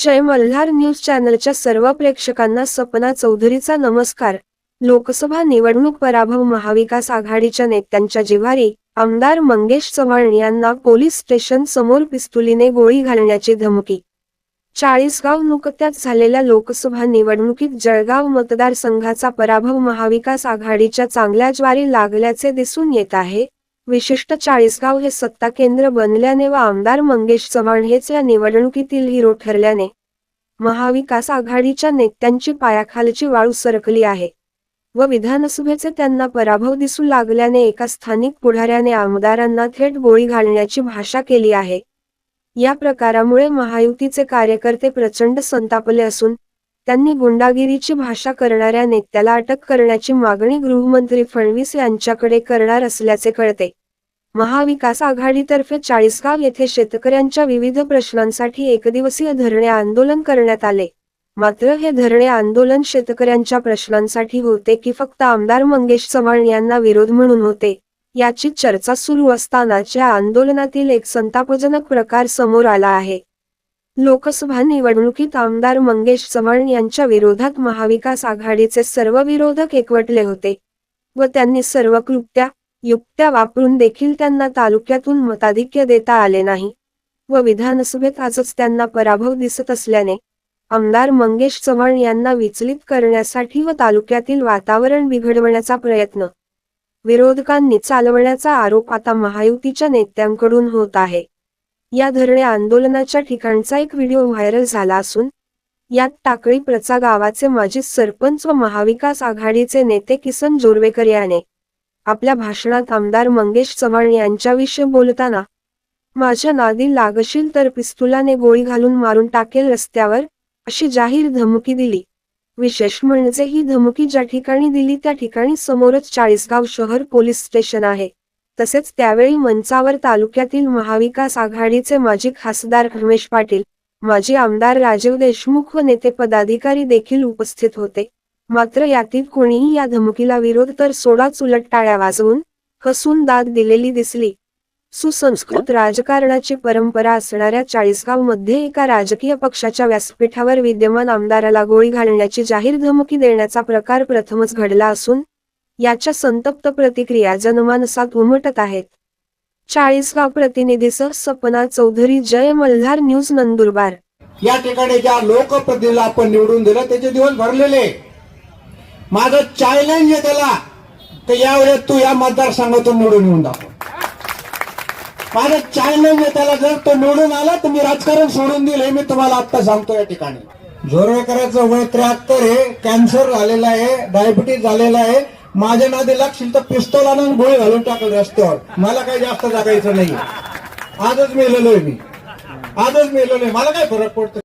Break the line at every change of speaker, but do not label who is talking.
जय Malhar news चॅनलच्या सर्व प्रेक्षकांना सपना चौधरीचा नमस्कार. लोकसभा निवडणूक पराभव महाविकास आघाडीच्या नेत्यांच्या जिव्हारी आमदार मंगेश चव्हाण यांना पोलीस स्टेशन समोर पिस्तुलीने गोळी घालण्याची धमकी. चाळीसगाव नुकत्याच झालेल्या लोकसभा निवडणुकीत जळगाव मतदारसंघाचा पराभव महाविकास आघाडीच्या चांगल्या ज्वारी लागल्याचे दिसून येत आहे. विशिष्ट चाळीसगाव हे सत्ता केंद्र बनल्याने व आमदार मंगेश चव्हाण हेच या निवडणुकीतील हिरो ठरल्याने महाविकास आघाडीच्या नेत्यांची पायाखालची वाळू सरकली आहे. व विधानसभेचे त्यांना पराभव दिसू लागल्याने एका स्थानिक पुढाऱ्याने आमदारांना थेट गोळी घालण्याची भाषा केली आहे. या प्रकारामुळे महायुतीचे कार्यकर्ते प्रचंड संतापले असून त्यांनी गुंडागिरीची भाषा करणाऱ्या नेत्याला अटक करण्याची मागणी गृहमंत्री फडणवीस यांच्याकडे करणार असल्याचे कळते. महाविकास आघाडीतर्फे चाळीसगाव येथे शेतकऱ्यांच्या विविध प्रश्नांसाठी एकदिवसीय धरणे आंदोलन करण्यात आले. मात्र हे धरणे आंदोलन शेतकऱ्यांच्या प्रश्नांसाठी होते की फक्त आमदार मंगेश चव्हाण यांना विरोध म्हणून होते. याची चर्चा सुरू असतानाच्या आंदोलनातील एक संतापजनक प्रकार समोर आला आहे. लोकसभा निवडणुकीत आमदार मंगेश चव्हाण यांच्या विरोधात महाविकास आघाडीचे सर्व विरोधक एकवटले होते व त्यांनी सर्व कृत्या युक्त्या वापरून देखील त्यांना तालुक्यातून मताधिक्य देता आले नाही व विधानसभेत आजच त्यांना पराभव दिसत असल्याने आमदार मंगेश चव्हाण यांना विचलित करण्यासाठी व तालुक्यातील वातावरण बिघडवण्याचा प्रयत्न विरोधकांनी चालवण्याचा आरोप आता महायुतीच्या नेत्यांकडून होत आहे. या धरणे आंदोलनाच्या ठिकाणचा एक व्हिडिओ व्हायरल झाला असून यात टाकळी प्रचा गावाचे माजी सरपंच व महाविकास आघाडीचे नेते किसन जोरवेकर याने आपल्या भाषणात आमदार मंगेश चव्हाण यांच्याविषयी बोलताना माझ्या नादी लागशील तर पिस्तुलाने गोळी घालून मारून टाकेल रस्त्यावर अशी जाहीर धमकी दिली. विशेष म्हणजे ही धमकी ज्या ठिकाणी दिली त्या ठिकाणी समोरच चाळीसगाव शहर पोलीस स्टेशन आहे. तसेच त्यावेळी मंचावर तालुक्यातील महाविकास आघाडीचे माजी खासदार रमेश पाटील माजी आमदार राजीव देशमुख व नेते पदाधिकारी देखील उपस्थित होते. मात्र यातील कोणीही या धमकीला विरोध तर सोडाच उलट टाळ्या वाजवून हसून दाद दिलेली दिसली. सुसंस्कृत राजकारणाची परंपरा असणाऱ्या चाळीसगावमध्ये एका राजकीय पक्षाच्या व्यासपीठावर विद्यमान आमदाराला गोळी घालण्याची जाहीर धमकी देण्याचा प्रकार प्रथमच घडला असून याच्या संतप्त प्रतिक्रिया जनमानसात उमटत आहेत. चाळीसगाव प्रतिनिधीसह सपना चौधरी जय मल्हार न्यूज नंदुरबार.
या ठिकाणी ज्या लोकप्रतिनिधीला आपण निवडून दिलं त्याचे दिवस भरलेले. माझं चॅलेंज आहे त्याला. तर यावेळेस तू या मतदारसंघातून निवडून येऊन दाखव. माझं चॅलेंज आहे त्याला. जर तो निवडून आला तर मी राजकारण सोडून देईल हे मी तुम्हाला आता सांगतो या ठिकाणी. जोरवेकराचं वय त्र्याहत्तर आहे कॅन्सर झालेला आहे डायबिटीज झालेला आहे. माझ्या नादी लागशील तर पिस्तोल आणून गोळी घालून टाकल रस्त्यावर. मला काही जास्त जगायचं नाही आजच मेलेलो आहे मी. आजच मेलेलो आहे मला काय फरक पडतो